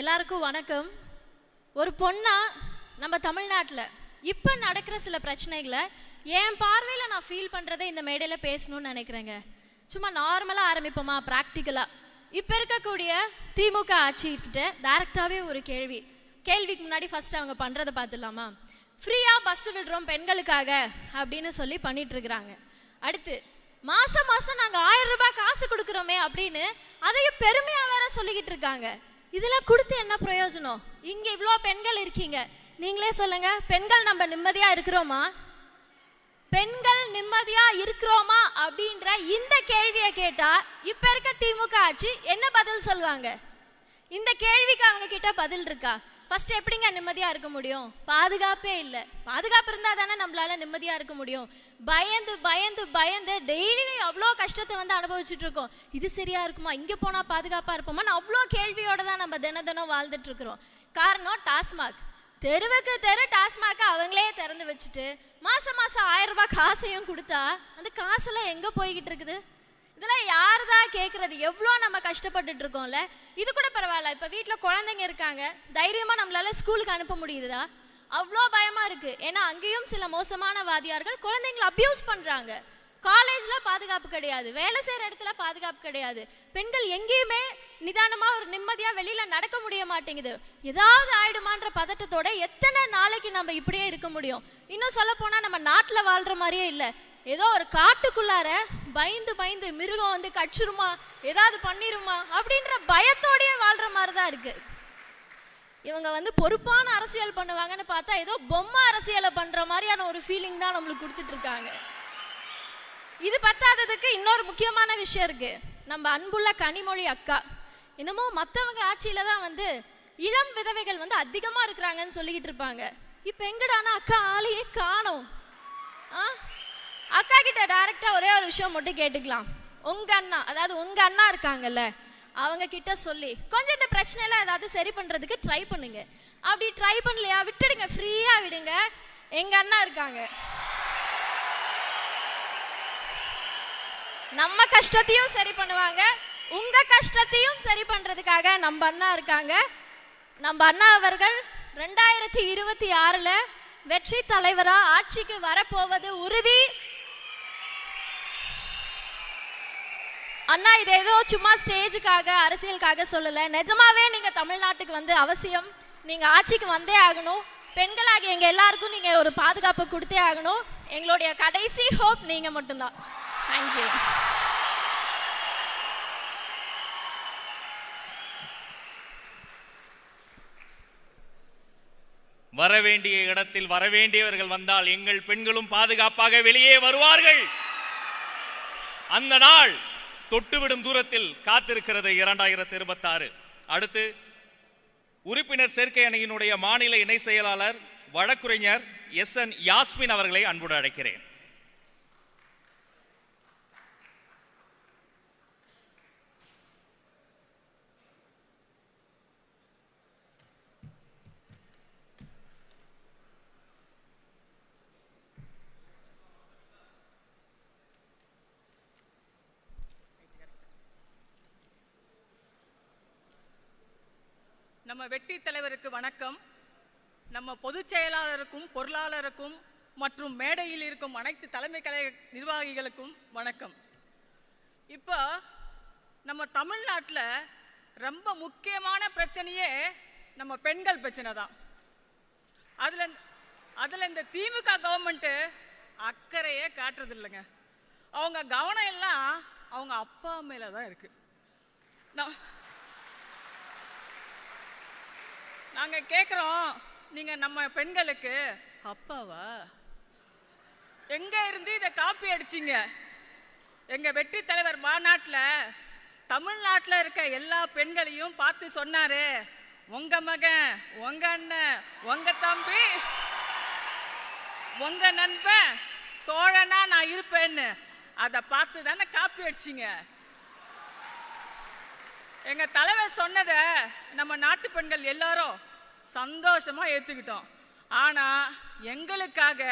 எல்லாருக்கும் வணக்கம். ஒரு பொண்ணா நம்ம தமிழ்நாட்டில் இப்போ நடக்கிற சில பிரச்சனைகளை என் பார்வையில் நான் ஃபீல் பண்ணுறதை இந்த மேடையில் பேசணும்னு நினைக்கிறேங்க. சும்மா நார்மலாக ஆரம்பிப்போமா ப்ராக்டிக்கலாக இப்போ இருக்கக்கூடிய திமுக ஆட்சிக்கிட்ட டைரக்டாகவே ஒரு கேள்வி. கேள்விக்கு முன்னாடி ஃபஸ்ட் அவங்க பண்ணுறதை பார்த்துடலாமா? ஃப்ரீயாக பஸ் விடுறோம் பெண்களுக்காக அப்படின்னு சொல்லி பண்ணிகிட்ருக்குறாங்க அடுத்து மாதம் மாதம் நாங்கள் ஆயிரம் ரூபாய் காசு கொடுக்குறோமே அப்படின்னு அதையும் பெருமையாக வேற சொல்லிக்கிட்டு இருக்காங்க. இதெல்லாம் கொடுத்து என்ன பிரயோஜனம்? இங்க இவ்வளோ பெண்கள் இருக்கீங்க. நீங்களே சொல்லுங்க பெண்கள் நம்ம நிம்மதியா இருக்கிறோமா? பெண்கள் நிம்மதியா இருக்கிறோமா அப்படின்ற இந்த கேள்வியை கேட்டா இப்ப இருக்க திமுக ஆட்சி என்ன பதில் சொல்லுவாங்க? இந்த கேள்விக்கு அவங்க கிட்ட பதில் இருக்கா? ஃபர்ஸ்ட் எப்படிங்க நிம்மதியாக இருக்க முடியும்? பாதுகாப்பே இல்லை. பாதுகாப்பு இருந்தால் தானே நம்மளால நிம்மதியாக இருக்க முடியும். பயந்து பயந்து பயந்து டெய்லியும் அவ்வளோ கஷ்டத்தை வந்து அனுபவிச்சுட்டு இருக்கோம். இது சரியா இருக்குமா? இங்கே போனால் பாதுகாப்பாக இருப்போமான்னு அவ்வளோ கேள்வியோட தான் நம்ம தின தினம் வாழ்ந்துட்டு இருக்கிறோம். காரணம் டாஸ்மாக். தெருவுக்கு தெரு டாஸ்மாக அவங்களே திறந்து வச்சுட்டு மாதம் மாதம் ஆயிரம் ரூபாய் காசையும் கொடுத்தா அந்த காசெல்லாம் எங்கே போய்கிட்டு இருக்குது? இதெல்லாம் யார் தான் கேட்குறது எவ்வளோ நம்ம கஷ்டப்பட்டுட்டு இருக்கோம்ல? இது கூட பரவாயில்ல. இப்போ வீட்டில் குழந்தைங்க இருக்காங்க. தைரியமாக நம்மளால ஸ்கூலுக்கு அனுப்ப முடியுதா? அவ்வளோ பயமாக இருக்குது ஏன்னா அங்கேயும் சில மோசமான வாதியார்கள் குழந்தைங்களை அப்யூஸ் பண்ணுறாங்க காலேஜில் பாதுகாப்பு கிடையாது. வேலை செய்கிற இடத்துல பாதுகாப்பு கிடையாது. பெண்கள் எங்கேயுமே நிதானமாக ஒரு நிம்மதியாக வெளியில் நடக்க முடிய மாட்டேங்குது. ஏதாவது ஆயிடுமான்ற பதட்டத்தோட எத்தனை நாளைக்கு நம்ம இப்படியே இருக்க முடியும்? இன்னும் சொல்ல போனால் நம்ம நாட்டில் வாழ்கிற மாதிரியே இல்லை. ஏதோ ஒரு காட்டுக்குள்ளார பயந்து பயந்து மிருகம் வந்து கச்சிருமா ஏதாவது பண்ணிருமா அப்படின்ற பயத்தோடயே வாழ்ற மாதிரி தான் இருக்கு. இவங்க வந்து பொறுப்பான அரசியல் பண்ணுவாங்கன்னு பார்த்தா ஏதோ பொம்மை அரசியலை பண்ற மாதிரியான ஒரு ஃபீலிங் தான் நம்மளுக்கு கொடுத்துட்டு இருக்காங்க. இது பத்தாததுக்கு இன்னொரு முக்கியமான விஷயம் இருக்கு. நம்ம அன்புள்ள கனிமொழி அக்கா. என்னமோ மற்றவங்க ஆட்சியில தான் வந்து இளம் விதவைகள் வந்து அதிகமா இருக்கிறாங்கன்னு சொல்லிக்கிட்டு இருப்பாங்க. இப்போ எங்கடானா அக்கா ஆளையே காணோம். ஆ? அக்கா கிட்ட டைரக்டா ஒரே ஒரு விஷயம் மட்டும் கேட்டுக்கலாம். உங்க அண்ணா அதாவது உங்க அண்ணா இருக்காங்கல்ல அவங்க கிட்ட சொல்லி கொஞ்சம் இந்த பிரச்சனை எல்லாம் ஏதாவது சரி பண்றதுக்கு ட்ரை பண்ணுங்க. அப்படி ட்ரை பண்ணலையா விட்டுடுங்க ஃப்ரீயா விடுங்க. எங்க அண்ணா இருக்காங்க. நம்ம கஷ்டத்தையும் சரி பண்ணுவாங்க. உங்க கஷ்டத்தையும் சரி பண்றதுக்காக நம்ம அண்ணா இருக்காங்க. நம்ம அண்ணா அவர்கள் ரெண்டாயிரத்தி இருபத்தி ஆறுல வெற்றி தலைவரா ஆட்சிக்கு வரப்போவது உறுதி. அண்ணா இது ஏதோ சும்மா ஸ்டேஜுக்காக அரசியலுக்காக சொல்லலை. நிஜமாவே நீங்கள் தமிழ்நாட்டுக்கு வந்து அவசியம். நீங்கள் ஆட்சிக்கு வந்தே ஆகணும். பெண்களாக எங்கள் எல்லாருக்கும் நீங்கள் ஒரு பாதுகாப்பு கொடுத்தே ஆகணும். எங்களுடைய கடைசி ஹோப் நீங்கள் மட்டும்தான். தேங்க்யூ வரவேண்டிய இடத்தில் வரவேண்டியவர்கள் வந்தால் எங்கள் பெண்களும் பாதுகாப்பாக வெளியே வருவார்கள். அந்த நாள் தொட்டுவிடும் தூரத்தில் காத்திருக்கிறது இரண்டாயிரத்தி இருபத்தாறு. அடுத்து உறுப்பினர் சேர்க்கை அணியினுடைய மாநில இணை செயலாளர் வழக்குரைஞர் எஸ் என் யாஸ்மின் அவர்களை அன்புடன் அழைக்கிறேன். நம்ம வெற்றி தலைவருக்கு வணக்கம். நம்ம பொதுச் செயலாளருக்கும் பொருளாளருக்கும் மற்றும் மேடையில் இருக்கும் அனைத்து தலைமை கலை நிர்வாகிகளுக்கும் வணக்கம். இப்போ நம்ம தமிழ்நாட்டில் ரொம்ப முக்கியமான பிரச்சனையே நம்ம பெண்கள் பிரச்சனை தான். அதில் அதில் இந்த திமுக கவர்மெண்ட்டு அக்கறையே காட்டுறது இல்லைங்க அவங்க கவனம் எல்லாம் அவங்க அப்பா மேலே தான் இருக்குது நான் நாங்கள் கேட்குறோம் நீங்கள் நம்ம பெண்களுக்கு அப்பாவா? எங்கே இருந்து இதை காப்பி அடிச்சீங்க? எங்கள் வெற்றி தலைவர் மாநாட்டில் தமிழ்நாட்டில் இருக்க எல்லா பெண்களையும் பார்த்து சொன்னார் உங்கள் மகன் உங்க அண்ணன் உங்கள் தம்பி உங்கள் நண்பன் தோழனா நான் இருப்பேன்னு. அதை பார்த்து தானே காப்பி அடிச்சிங்க. எங்க தலைவர் சொன்னதை நம்ம நாட்டு பெண்கள் எல்லாரும் சந்தோஷமா ஏத்துக்கிட்டோம். ஆனா எங்களுக்காக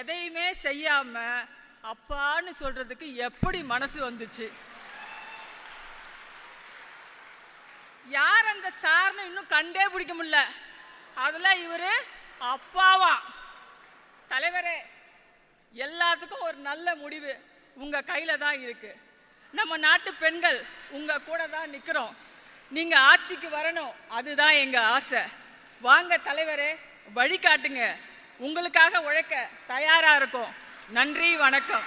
எதையுமே செய்யாம அப்பான்னு சொல்றதுக்கு எப்படி மனசு வந்துச்சு? யார் அந்த சார்னு இன்னும் கண்டே பிடிக்க முடியல. அதில் இவர் அப்பாவா. தலைவரே எல்லாத்துக்கும் ஒரு நல்ல முடிவு உங்கள் கையில் தான் இருக்குது நம்ம நாட்டு பெண்கள் உங்க கூட தான் நிற்கிறோம் நீங்கள் ஆட்சிக்கு வரணும். அதுதான் எங்கள் ஆசை. வாங்க தலைவரே வழிகாட்டுங்க உங்களுக்காக உழைக்க தயாராக இருக்கும். நன்றி வணக்கம்.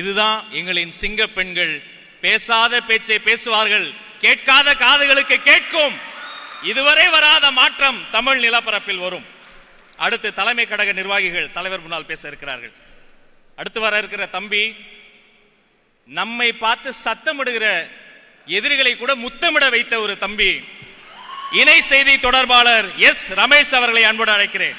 இதுதான் எங்களின் சிங்க பெண்கள் பேசாத பேச்சை பேசுவார்கள். கேட்காத காதுகளுக்கு கேட்கும். இதுவரை வராத மாற்றம் தமிழ் நிலப்பரப்பில் வரும். அடுத்து தலைமை கழக நிர்வாகிகள் தலைவர் முன்னால் பேச இருக்கிறார்கள். அடுத்து வர இருக்கிற தம்பி நம்மை பார்த்து சத்தமிடுகிற எதிரிகளை கூட முத்தமிட வைத்த ஒரு தம்பி. இணை செய்தி தொடர்பாளர் எஸ் ரமேஷ் அவர்களை அன்போடு அழைக்கிறேன்.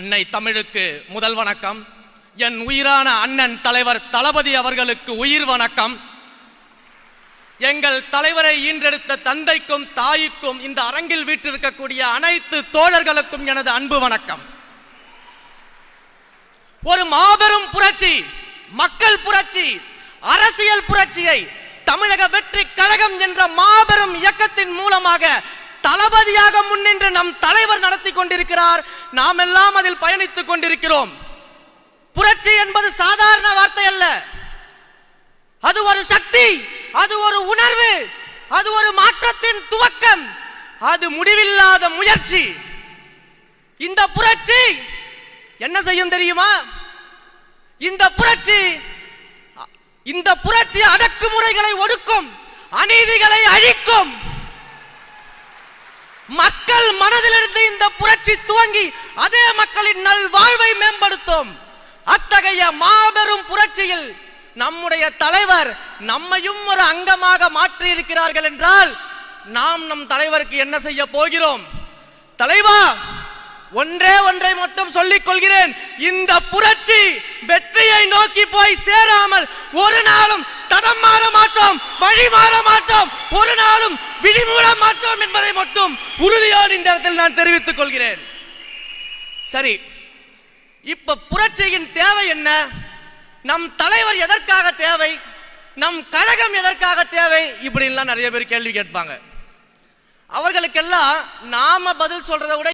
அன்னை தமிழுக்கு முதல் வணக்கம். என் உயிரான அண்ணன் தலைவர் தளபதி அவர்களுக்கு உயிர் வணக்கம். எங்கள் தலைவரை ஈன்றெடுத்த தந்தைக்கும் தாய்க்கும் இந்த அரங்கில் வீட்டிருக்கக்கூடிய அனைத்து தோழர்களுக்கும் எனது அன்பு வணக்கம். ஒரு மாபெரும் புரட்சி மக்கள் புரட்சி அரசியல் புரட்சியை தமிழக வெற்றி கழகம் என்ற மாபெரும் இயக்கத்தின் மூலமாக தளபதியாக முன்னின்று நம் தலைவர் நடத்த கொண்டிருக்கிறார். நாம் எல்லாம் அதில் பயணித்துக் கொண்டிருக்கிறோம். புரட்சி என்பது சாதாரண வார்த்தை அல்ல. அது ஒரு சக்தி அது ஒரு உணர்வு அது ஒரு மாற்றத்தின் துவக்கம் அது முடிவில்லாத முயற்சி. இந்த புரட்சி என்ன செய்யும் தெரியுமா? இந்த புரட்சி இந்த புரட்சி அடக்குமுறைகளை ஒடுக்கும் அநீதிகளை அழிக்கும். மக்கள் மனதிலிருந்து இந்த புரட்சி துவங்கி அதே மக்களின் நல்வாழ்வை மேம்படுத்தும். அத்தகைய மாபெரும் புரட்சியில் நம்முடைய தலைவர் நம்மையும் ஒரு அங்கமாக மாற்றி இருக்கிறார்கள் என்றால் நாம் நம் தலைவருக்கு என்ன செய்ய போகிறோம்? தலைவா ஒன்றே ஒன்றை மட்டும் சொல்லிக் கொள்கிறேன். இந்த புரட்சி வெற்றியை நோக்கி போய் சேராமல் ஒரு நாளும் தடம் மாற மாட்டோம் வழி மாற மாட்டோம் ஒரு நாளும் விழிமூட மாட்டோம் என்பதை மட்டும் உறுதியோடு இந்த இடத்தில் நான் தெரிவித்துக் கொள்கிறேன். சரி இப்ப புரட்சியின் தேவை என்ன? நம் தலைவர் எதற்காக தேவை? நம் கழகம் எதற்காக தேவை? இப்படின்லாம் நிறைய பேர் கேள்வி கேட்பாங்க. அவர்களுக்கெல்லாம் நாம பதில் சொல்றதை விட